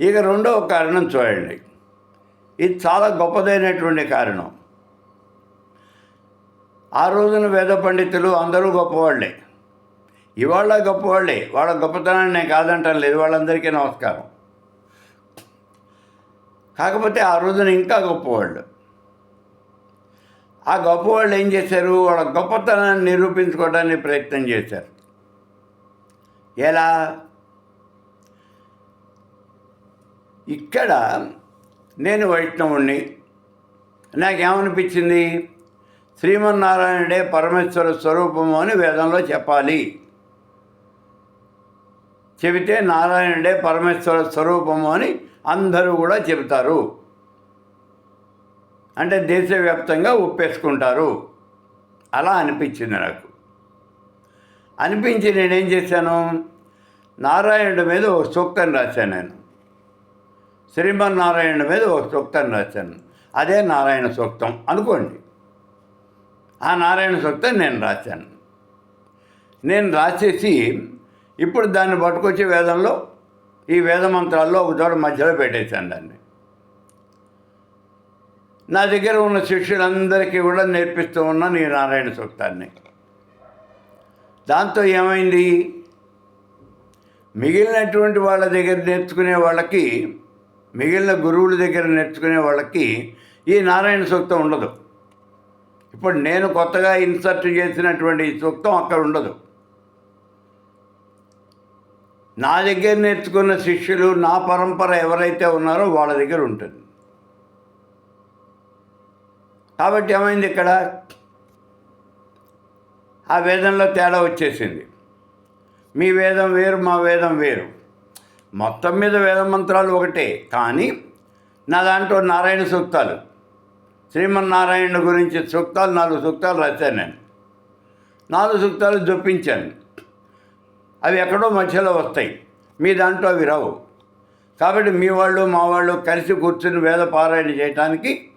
ఇక రెండవ కారణం చూడండి. ఇది చాలా గొప్పదైనటువంటి కారణం. ఆ రోజున వేద పండితులు అందరూ గొప్పవాళ్ళే. ఇవాళ గొప్పవాళ్ళే. వాళ్ళ గొప్పతనాన్ని నేను కాదంటాను లేదు. వాళ్ళందరికీ నమస్కారం. కాకపోతే ఆ రోజున ఇంకా గొప్పవాళ్ళు. ఆ గొప్పవాళ్ళు ఏం చేశారు? వాళ్ళ గొప్పతనాన్ని నిరూపించుకోవడానికి ప్రయత్నం చేశారు. ఎలా? ఇక్కడ నేను వైష్ణవుణ్ణి. నాకేమనిపించింది? శ్రీమన్నారాయణుడే పరమేశ్వర స్వరూపము అని వేదంలో చెప్పాలి. చెబితే నారాయణుడే పరమేశ్వర స్వరూపము అని అందరూ కూడా చెబుతారు. అంటే దేశవ్యాప్తంగా ఒప్పేసుకుంటారు. అలా అనిపించింది నాకు. అనిపించి నేనేం చేశాను? నారాయణుడి మీద ఒక సూక్తం రాశాను నేను. శ్రీమన్నారాయణ మీద ఒక సూక్తం రాశాను. అదే నారాయణ సూక్తం అనుకోండి. ఆ నారాయణ సూక్తం నేను రాశాను. నేను రాసేసి ఇప్పుడు దాన్ని పట్టుకొచ్చి వేదంలో ఈ వేద మంత్రాల్లో ఒక చోట మధ్యలో పెట్టేశాను దాన్ని. నా దగ్గర ఉన్న శిష్యులందరికీ కూడా నేర్పిస్తూ ఉన్నాను ఈ నారాయణ సూక్తాన్ని. దాంతో ఏమైంది? మిగిలినటువంటి వాళ్ళ దగ్గర నేర్చుకునే వాళ్ళకి మిగిలిన గురువుల దగ్గర నేర్చుకునే వాళ్ళకి ఈ నారాయణ సూక్తం ఉండదు. ఇప్పుడు నేను కొత్తగా ఇన్సర్ట్ చేసినటువంటి ఈ సూక్తం అక్కడ ఉండదు. నా దగ్గర నేర్చుకున్న శిష్యులు నా పరంపర ఎవరైతే ఉన్నారో వాళ్ళ దగ్గర ఉంటుంది. కాబట్టి ఏమైంది ఇక్కడ? ఆ వేదంలో తేడా వచ్చేసింది. మీ వేదం వేరు మా వేదం వేరు. మొత్తం మీద వేద మంత్రాలు ఒకటే కానీ నా దాంట్లో నారాయణ సూక్తాలు. శ్రీమన్నారాయణ గురించి సూక్తాలు నాలుగు సూక్తాలు రాశాను నేను. నాలుగు సూక్తాలు జొప్పించాను. అవి ఎక్కడో మధ్యలో వస్తాయి. మీ దాంట్లో అవి రావు. కాబట్టి మీ వాళ్ళు మా వాళ్ళు కలిసి కూర్చుని వేద పారాయణ చేయటానికి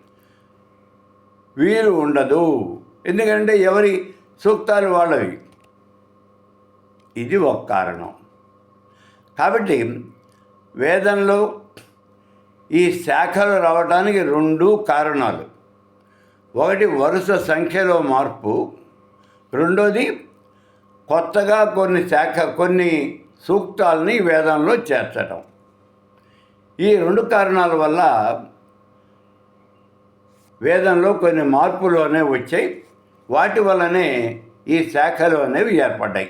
వీలు ఉండదు. ఎందుకంటే ఎవరి సూక్తాలు వాళ్ళవి? ఇది ఒక కారణం. కాబట్టి వేదంలో ఈ శాఖలు రావడానికి రెండు కారణాలు. ఒకటి వరుస సంఖ్యలో మార్పు రెండోది కొత్తగా కొన్ని శాఖ కొన్ని సూక్తాలని వేదంలో చేర్చడం ఈ రెండు కారణాల వల్ల వేదంలో కొన్ని మార్పులు అనేవి వచ్చాయి. వాటి వల్లనే ఈ శాఖలు అనేవి ఏర్పడ్డాయి.